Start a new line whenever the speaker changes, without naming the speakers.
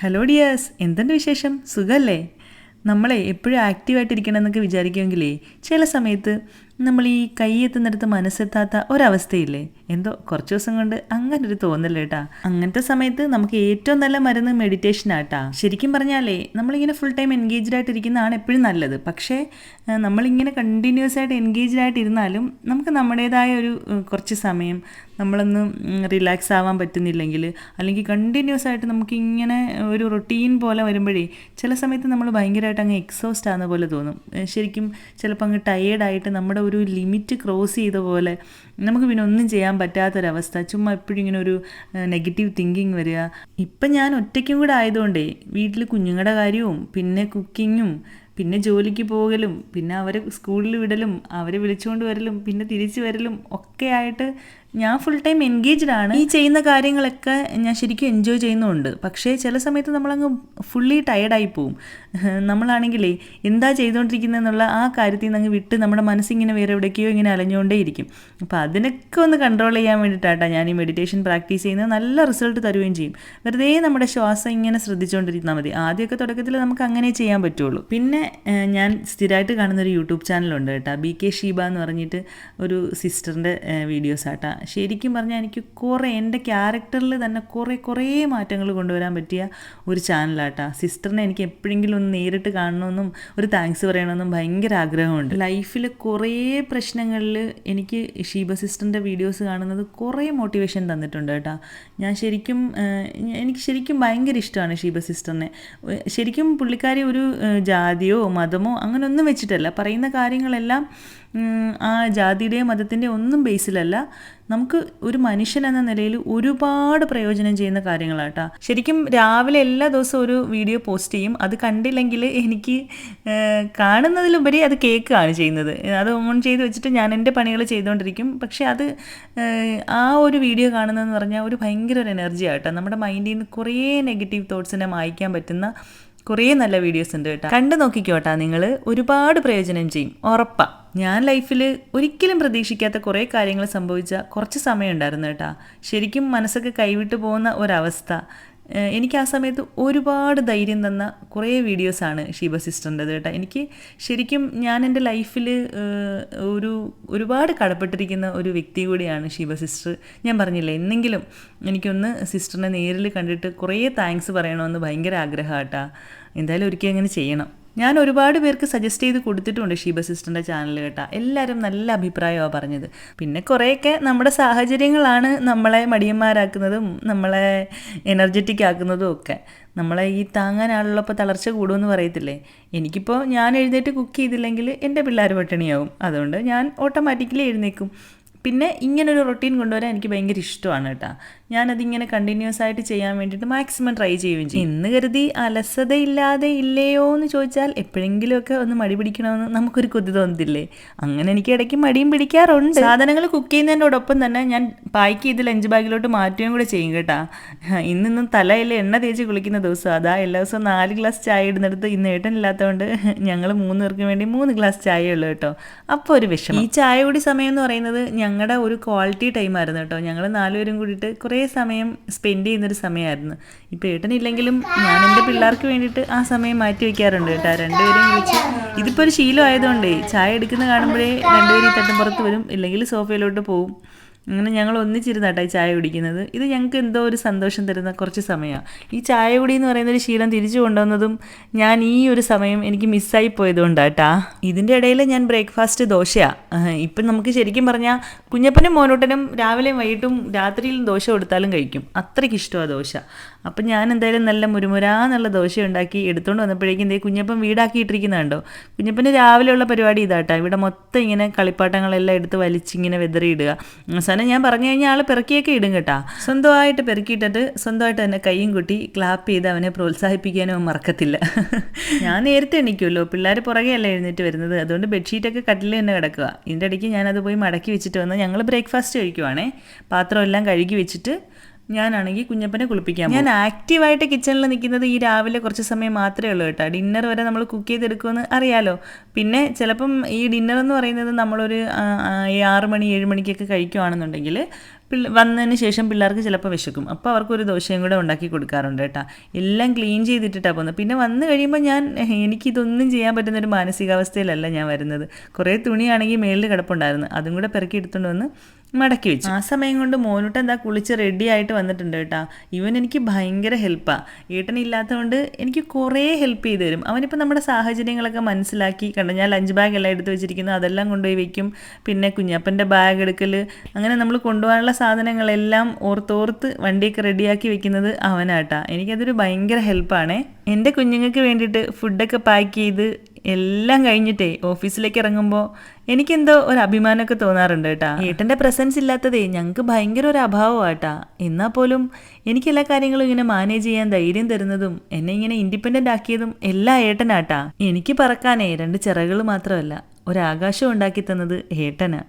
Hello dears എന്തുണ്ട് വിശേഷം? സുഖമല്ലേ നമ്മളെ എപ്പോഴും ആക്റ്റീവായിട്ടിരിക്കണം എന്നൊക്കെ വിചാരിക്കുമെങ്കിലേ ചില സമയത്ത് നമ്മൾ ഈ കൈ എത്തുന്നിടത്ത് മനസ്സെത്താത്ത ഒരവസ്ഥയില്ലേ? എന്തോ കുറച്ച് ദിവസം കൊണ്ട് അങ്ങനെ ഒരു തോന്നലേട്ടാ അങ്ങനത്തെ സമയത്ത് നമുക്ക് ഏറ്റവും നല്ല മരുന്ന് മെഡിറ്റേഷൻ ആട്ടാ. ശരിക്കും പറഞ്ഞാലേ നമ്മളിങ്ങനെ ഫുൾ ടൈം എൻഗേജ്ഡ് ആയിട്ട് ഇരിക്കുന്നതാണ് എപ്പോഴും നല്ലത്. പക്ഷേ നമ്മളിങ്ങനെ കണ്ടിന്യൂസ് ആയിട്ട് എൻഗേജ്ഡ് ആയിട്ട് ഇരുന്നാലും നമുക്ക് നമ്മുടേതായ ഒരു കുറച്ച് സമയം നമ്മളൊന്ന് റിലാക്സ് ആവാൻ പറ്റുന്നില്ലെങ്കിൽ അല്ലെങ്കിൽ കണ്ടിന്യൂസ് ആയിട്ട് നമുക്കിങ്ങനെ ഒരു റൊട്ടീൻ പോലെ വരുമ്പോഴേ ചില സമയത്ത് നമ്മൾ ഭയങ്കരമായിട്ട് അങ്ങ് എക്സോസ്റ്റ് ആകുന്ന പോലെ തോന്നും. ശരിക്കും ചിലപ്പോൾ അങ്ങ് ടയേർഡായിട്ട് നമ്മുടെ ഒരു ലിമിറ്റ് ക്രോസ് ചെയ്ത പോലെ നമുക്ക് പിന്നെ ഒന്നും ചെയ്യാൻ പറ്റാത്തൊരവസ്ഥ. ചുമ്മാ എപ്പോഴും ഇങ്ങനെ ഒരു നെഗറ്റീവ് തിങ്കിങ് വരിക. ഇപ്പം ഞാൻ ഒറ്റയ്ക്കും കൂടെ ആയതുകൊണ്ടേ വീട്ടിൽ കുഞ്ഞുങ്ങളുടെ കാര്യവും പിന്നെ കുക്കിങ്ങും പിന്നെ ജോലിക്ക് പോകലും പിന്നെ അവരെ സ്കൂളിൽ വിടലും അവരെ വിളിച്ചുകൊണ്ട് വരലും പിന്നെ തിരിച്ചു വരലും ഒക്കെ ആയിട്ട് ഞാൻ ഫുൾ ടൈം എൻഗേജ്ഡ് ആണ്. ഈ ചെയ്യുന്ന കാര്യങ്ങളൊക്കെ ഞാൻ ശരിക്കും എൻജോയ് ചെയ്യുന്നുണ്ട്. പക്ഷേ ചില സമയത്ത് നമ്മളങ്ങ് ഫുള്ളി ടയർഡായി പോവും. നമ്മളാണെങ്കിലേ എന്താ ചെയ്തുകൊണ്ടിരിക്കുന്നതെന്നുള്ള ആ കാര്യത്തിൽ നിന്ന് അങ്ങ് വിട്ട് നമ്മുടെ മനസ്സിങ്ങനെ വേറെ എവിടേക്കോ ഇങ്ങനെ അലഞ്ഞുകൊണ്ടേയിരിക്കും. അപ്പോൾ അതിനൊക്കെ ഒന്ന് കൺട്രോൾ ചെയ്യാൻ വേണ്ടിയിട്ടാട്ടാ ഞാൻ ഈ മെഡിറ്റേഷൻ പ്രാക്ടീസ് ചെയ്യുന്നത്. നല്ല റിസൾട്ട് തരുകയും ചെയ്യും. വെറുതെ നമ്മുടെ ശ്വാസം ഇങ്ങനെ ശ്രദ്ധിച്ചുകൊണ്ടിരുന്നാൽ മതി. ആദ്യമൊക്കെ തുടക്കത്തിൽ നമുക്ക് അങ്ങനെ ചെയ്യാൻ പറ്റുള്ളൂ. പിന്നെ ഞാൻ സ്ഥിരമായിട്ട് കാണുന്നൊരു യൂട്യൂബ് ചാനലുണ്ട് കേട്ടോ. ബി കെ ഷീബ എന്ന് പറഞ്ഞിട്ട് ഒരു സിസ്റ്ററിന്റെ വീഡിയോസ് ആട്ടാ. ശരിക്കും പറഞ്ഞാൽ എനിക്ക് കുറേ എന്റെ ക്യാരക്ടറിൽ തന്നെ കുറേ കുറേ മാറ്റങ്ങൾ കൊണ്ടുവരാൻ പറ്റിയ ഒരു ചാനലാട്ടാ സിസ്റ്ററിനെ എനിക്ക് എപ്പോഴെങ്കിലും ഒന്ന് നേരിട്ട് കാണണമെന്നും ഒരു താങ്ക്സ് പറയണമെന്നും ഭയങ്കര ആഗ്രഹമുണ്ട്. ലൈഫിൽ കുറേ പ്രശ്നങ്ങളിൽ എനിക്ക് ഷീബ സിസ്റ്ററിന്റെ വീഡിയോസ് കാണുന്നത് കുറേ മോട്ടിവേഷൻ തന്നിട്ടുണ്ട് കേട്ടോ. ഞാൻ ശരിക്കും എനിക്ക് ശരിക്കും ഭയങ്കര ഇഷ്ടമാണ് ഷീബ സിസ്റ്ററിനെ ശരിക്കും പുള്ളിക്കാരി ഒരു ജാതിയോ മതമോ അങ്ങനെയൊന്നും വെച്ചിട്ടല്ല. പറയുന്ന കാര്യങ്ങളെല്ലാം ആ ജാതിയുടെയോ മതത്തിന്റെയോ ഒന്നും ബേസിലല്ല നമുക്ക് ഒരു മനുഷ്യൻ എന്ന നിലയിൽ ഒരുപാട് പ്രയോജനം ചെയ്യുന്ന കാര്യങ്ങളാട്ടോ ശരിക്കും രാവിലെ എല്ലാ ദിവസവും ഒരു വീഡിയോ പോസ്റ്റ് ചെയ്യും. അത് കണ്ടില്ലെങ്കിൽ എനിക്ക് കാണുന്നതിലുപരി അത് കേൾക്കുകയാണ് ചെയ്യുന്നത്. അത് ഓൺ ചെയ്ത് വെച്ചിട്ട് ഞാൻ എന്റെ പണികൾ ചെയ്തുകൊണ്ടിരിക്കും. പക്ഷേ അത് ആ ഒരു വീഡിയോ കാണുന്നതെന്ന് പറഞ്ഞാൽ ഒരു ഭയങ്കര ഒരു എനർജി ആട്ടോ നമ്മുടെ മൈൻഡിൽ നിന്ന് കുറേ നെഗറ്റീവ് തോട്ട്സിനെ മായ്ക്കാൻ പറ്റുന്ന കുറേ നല്ല വീഡിയോസ് ഉണ്ട് കേട്ടോ കണ്ടു നോക്കിക്കോട്ടാ നിങ്ങൾ. ഒരുപാട് പ്രയോജനം ചെയ്യും. ഉറപ്പാ. ഞാൻ ലൈഫിൽ ഒരിക്കലും പ്രതീക്ഷിക്കാത്ത കുറേ കാര്യങ്ങൾ സംഭവിച്ച കുറച്ച് സമയം ഉണ്ടായിരുന്നു കേട്ടാ. ശരിക്കും മനസ്സൊക്കെ കൈവിട്ടു പോകുന്ന ഒരവസ്ഥ. എനിക്ക് ആ സമയത്ത് ഒരുപാട് ധൈര്യം തന്ന കുറേ വീഡിയോസാണ് ഷീബ സിസ്റ്ററിന്റെത് കേട്ടോ. എനിക്ക് ശരിക്കും ഞാൻ എന്റെ ലൈഫിൽ ഒരു ഒരുപാട് കടപ്പെട്ടിരിക്കുന്ന ഒരു വ്യക്തി കൂടിയാണ് ഷീബ സിസ്റ്റർ. ഞാൻ പറഞ്ഞില്ല എന്നെങ്കിലും എനിക്കൊന്ന് സിസ്റ്ററിനെ നേരിൽ കണ്ടിട്ട് കുറേ താങ്ക്സ് പറയണമെന്ന് ഭയങ്കര ആഗ്രഹമാട്ടാ. എന്തായാലും ഒരിക്കലും അങ്ങനെ ചെയ്യണം. ഞാൻ ഒരുപാട് പേർക്ക് സജസ്റ്റ് ചെയ്ത് കൊടുത്തിട്ടുണ്ട് ഷീബ സിസ്റ്ററിന്റെ ചാനൽ കേട്ടാ. എല്ലാവരും നല്ല അഭിപ്രായമാണ് പറഞ്ഞത്. പിന്നെ കുറേയൊക്കെ നമ്മുടെ സാഹചര്യങ്ങളാണ് നമ്മളെ മടിയന്മാരാക്കുന്നതും നമ്മളെ എനർജറ്റിക് ആക്കുന്നതും ഒക്കെ. നമ്മളെ ഈ താങ്ങാനാളുള്ളപ്പോൾ തളർച്ച കൂടുമെന്ന് പറയത്തില്ലേ? എനിക്കിപ്പോൾ ഞാൻ എഴുന്നേറ്റ് കുക്ക് ചെയ്തില്ലെങ്കിൽ എന്റെ പിള്ളേർ പട്ടിണിയാവും. അതുകൊണ്ട് ഞാൻ ഓട്ടോമാറ്റിക്കലി എഴുന്നേക്കും. പിന്നെ ഇങ്ങനൊരു റൊട്ടീൻ കൊണ്ടുവരാൻ എനിക്ക് ഭയങ്കര ഇഷ്ടമാണ് കേട്ടോ. ഞാനതിങ്ങനെ കണ്ടിന്യൂസ് ആയിട്ട് ചെയ്യാൻ വേണ്ടിയിട്ട് മാക്സിമം ട്രൈ ചെയ്യുകയും ചെയ്യും. ഇന്ന് കരുതി അലസതയില്ലാതെ ഇല്ലയോ എന്ന് ചോദിച്ചാൽ എപ്പോഴെങ്കിലുമൊക്കെ ഒന്ന് മടി പിടിക്കണമെന്ന് നമുക്കൊരു കൊതി തോന്നത്തില്ലേ? അങ്ങനെ എനിക്ക് ഇടയ്ക്ക് മടിയും പിടിക്കാറുണ്ട്. സാധനങ്ങൾ കുക്ക് ചെയ്യുന്നതിനോടൊപ്പം തന്നെ ഞാൻ പായ്ക്ക് ചെയ്ത് ലഞ്ച് ബാഗിലോട്ട് മാറ്റുകയും കൂടെ ചെയ്യും കേട്ടാ. ഇന്നിന്നും തലയിൽ എണ്ണ തേച്ച് കുളിക്കുന്ന ദിവസം. അതാ എല്ലാ ദിവസവും നാല് ഗ്ലാസ് ചായ ഇടുന്നിടത്ത് ഇന്ന് ഏട്ടനില്ലാത്തതുകൊണ്ട് ഞങ്ങൾ മൂന്ന് പേർക്ക് വേണ്ടി മൂന്ന് ഗ്ലാസ് ചായ ഉള്ളു കേട്ടോ. അപ്പോൾ ഒരു വിഷമം. ഈ ചായ കൂടി സമയം എന്ന് പറയുന്നത് ഞങ്ങളുടെ ഒരു ക്വാളിറ്റി ടൈം ആയിരുന്നു കേട്ടോ. ഞങ്ങൾ നാലുപേരും കൂടിയിട്ട് കുറേ സമയം സ്പെൻഡ് ചെയ്യുന്നൊരു സമയമായിരുന്നു. ഇപ്പോൾ ഏട്ടനില്ലെങ്കിലും ഞാൻ എന്റെ പിള്ളേർക്ക് വേണ്ടിയിട്ട് ആ സമയം മാറ്റി വയ്ക്കാറുണ്ട് കേട്ടോ. രണ്ടുപേരും വിളിച്ച് ഇതിപ്പോൾ ഒരു ശീലമായതുകൊണ്ടേ ചായ എടുക്കുന്ന കാണുമ്പോഴേ രണ്ടുപേരും ഈ തട്ടുമ്പുറത്ത് വരും ഇല്ലെങ്കിൽ സോഫയിലോട്ട് പോവും. അങ്ങനെ ഞങ്ങൾ ഒന്നിച്ചിരുന്നാട്ടെ ചായ കുടിക്കുന്നത്. ഇത് ഞങ്ങൾക്ക് എന്തോ ഒരു സന്തോഷം തരുന്ന കുറച്ച് സമയമാണ് ഈ ചായ കുടി എന്ന് പറയുന്ന ഒരു ശീലം തിരിച്ചു കൊണ്ടുവന്നതും ഞാൻ ഈ ഒരു സമയം എനിക്ക് മിസ്സായി പോയതുകൊണ്ടാട്ടാ. ഇതിന്റെ ഇടയിൽ ഞാൻ ബ്രേക്ക്ഫാസ്റ്റ് ദോശയാണ് ഇപ്പം നമുക്ക് ശരിക്കും പറഞ്ഞാൽ കുഞ്ഞപ്പനും മോനൂട്ടനും രാവിലെയും വൈകിട്ടും രാത്രിയിലും ദോശ കൊടുത്താലും കഴിക്കും. അത്രയ്ക്ക് ഇഷ്ടമാണ് ദോശ. അപ്പം ഞാൻ എന്തായാലും നല്ല മുരുമുരാന്നുള്ള ദോശ ഉണ്ടാക്കി എടുത്തുകൊണ്ട് വന്നപ്പോഴേക്കും ഇതേ കുഞ്ഞപ്പൻ വീടാക്കിയിട്ടിരിക്കുന്നുണ്ടോ? കുഞ്ഞപ്പന് രാവിലെയുള്ള പരിപാടി ഇതാട്ടാ. ഇവിടെ മൊത്തം ഇങ്ങനെ കളിപ്പാട്ടങ്ങളെല്ലാം എടുത്ത് വലിച്ചിങ്ങനെ വെതറിയിടുക. അവസാനം ഞാൻ പറഞ്ഞു കഴിഞ്ഞാൽ ആൾ പെറുക്കിയൊക്കെ ഇടും കേട്ടാ. സ്വന്തമായിട്ട് പെറുക്കിയിട്ടിട്ട് സ്വന്തമായിട്ട് തന്നെ കൈയും കൂട്ടി ക്ലാപ്പ് ചെയ്ത് അവനെ പ്രോത്സാഹിപ്പിക്കാനും അവൻ മറക്കത്തില്ല. ഞാൻ നേരത്തെ എണീക്കുമല്ലോ പിള്ളേർ പുറകെയല്ല എഴുന്നേറ്റ് വരുന്നത്. അതുകൊണ്ട് ബെഡ്ഷീറ്റൊക്കെ കട്ടിൽ തന്നെ കിടക്കുക. ഇതിന്റെ ഇടയ്ക്ക് ഞാനത് പോയി മടക്കി വെച്ചിട്ട് വന്ന് ഞങ്ങൾ ബ്രേക്ക്ഫാസ്റ്റ് കഴിക്കുവാണേ. പാത്രമെല്ലാം കഴുകി വെച്ചിട്ട് ഞാനാണെങ്കിൽ കുഞ്ഞപ്പനെ കുളിപ്പിക്കാൻ ഞാൻ ആക്റ്റീവായിട്ട് കിച്ചണിൽ നിൽക്കുന്നത് ഈ രാവിലെ കുറച്ച് സമയം മാത്രമേ ഉള്ളൂ കേട്ടോ. ഡിന്നർ വരെ നമ്മൾ കുക്ക് ചെയ്തെടുക്കുമെന്ന് അറിയാലോ. പിന്നെ ചിലപ്പം ഈ ഡിന്നർ എന്ന് പറയുന്നത് നമ്മളൊരു ആറ് മണി ഏഴ് മണിക്കൊക്കെ കഴിക്കുവാണെന്നുണ്ടെങ്കിൽ പിള്ള വന്നതിന് ശേഷം പിള്ളേർക്ക് ചിലപ്പോൾ വിശക്കും. അപ്പോൾ അവർക്ക് ഒരു ദോശയും കൂടെ ഉണ്ടാക്കി കൊടുക്കാറുണ്ട് കേട്ടോ. എല്ലാം ക്ലീൻ ചെയ്തിട്ടിട്ടാണ് പോകുന്നത്. പിന്നെ വന്നു കഴിയുമ്പോൾ ഞാൻ എനിക്കിതൊന്നും ചെയ്യാൻ പറ്റുന്ന ഒരു മാനസികാവസ്ഥയിലല്ല ഞാൻ വരുന്നത്. കുറേ തുണിയാണെങ്കിൽ മേളിൽ കിടപ്പുണ്ടായിരുന്നു. അതും കൂടെ പെറുക്കി എടുത്തുകൊണ്ട് വന്ന് മടക്കി വെച്ചു. ആ സമയം കൊണ്ട് മോനൂട്ട എന്താ കുളിച്ച് റെഡി ആയിട്ട് വന്നിട്ടുണ്ട് കേട്ടോ. ഇവൻ എനിക്ക് ഭയങ്കര ഹെൽപ്പാണ് ഏട്ടനില്ലാത്തതുകൊണ്ട് എനിക്ക് കുറേ ഹെൽപ്പ് ചെയ്ത് തരും. അവനിപ്പോൾ നമ്മുടെ സാഹചര്യങ്ങളൊക്കെ മനസ്സിലാക്കി കണ്ട? ഞാൻ ലഞ്ച് ബാഗ് എല്ലാം എടുത്ത് വെച്ചിരിക്കുന്നു. അതെല്ലാം കൊണ്ടുപോയി വെക്കും. പിന്നെ കുഞ്ഞപ്പന്റെ ബാഗ് എടുക്കൽ അങ്ങനെ നമ്മൾ കൊണ്ടുപോകാനുള്ള സാധനങ്ങളെല്ലാം ഓർത്തോർത്ത് വണ്ടിയൊക്കെ റെഡിയാക്കി വെക്കുന്നത് അവനാട്ടാ എനിക്കതൊരു ഭയങ്കര ഹെൽപ്പാണേ എന്റെ കുഞ്ഞുങ്ങൾക്ക് വേണ്ടിയിട്ട് ഫുഡൊക്കെ പാക്ക് ചെയ്ത് എല്ലാം കഴിഞ്ഞിട്ടേ ഓഫീസിലേക്ക് ഇറങ്ങുമ്പോൾ എനിക്കെന്തോ ഒരു അഭിമാനമൊക്കെ തോന്നാറുണ്ട് കേട്ടാ. ഏട്ടന്റെ പ്രസൻസ് ഇല്ലാത്തതേ ഞങ്ങൾക്ക് ഭയങ്കര ഒരു അഭാവമാട്ടാ. എന്നാൽ പോലും എനിക്ക് എല്ലാ കാര്യങ്ങളും ഇങ്ങനെ മാനേജ് ചെയ്യാൻ ധൈര്യം തരുന്നതും എന്നെ ഇങ്ങനെ ഇൻഡിപെൻഡന്റ് ആക്കിയതും എല്ലാ ഏട്ടനാട്ടാ. എനിക്ക് പറക്കാനേ രണ്ട് ചിറകുകൾ മാത്രമല്ല ഒരാകാശം ഉണ്ടാക്കി തന്നത് ഏട്ടനാ.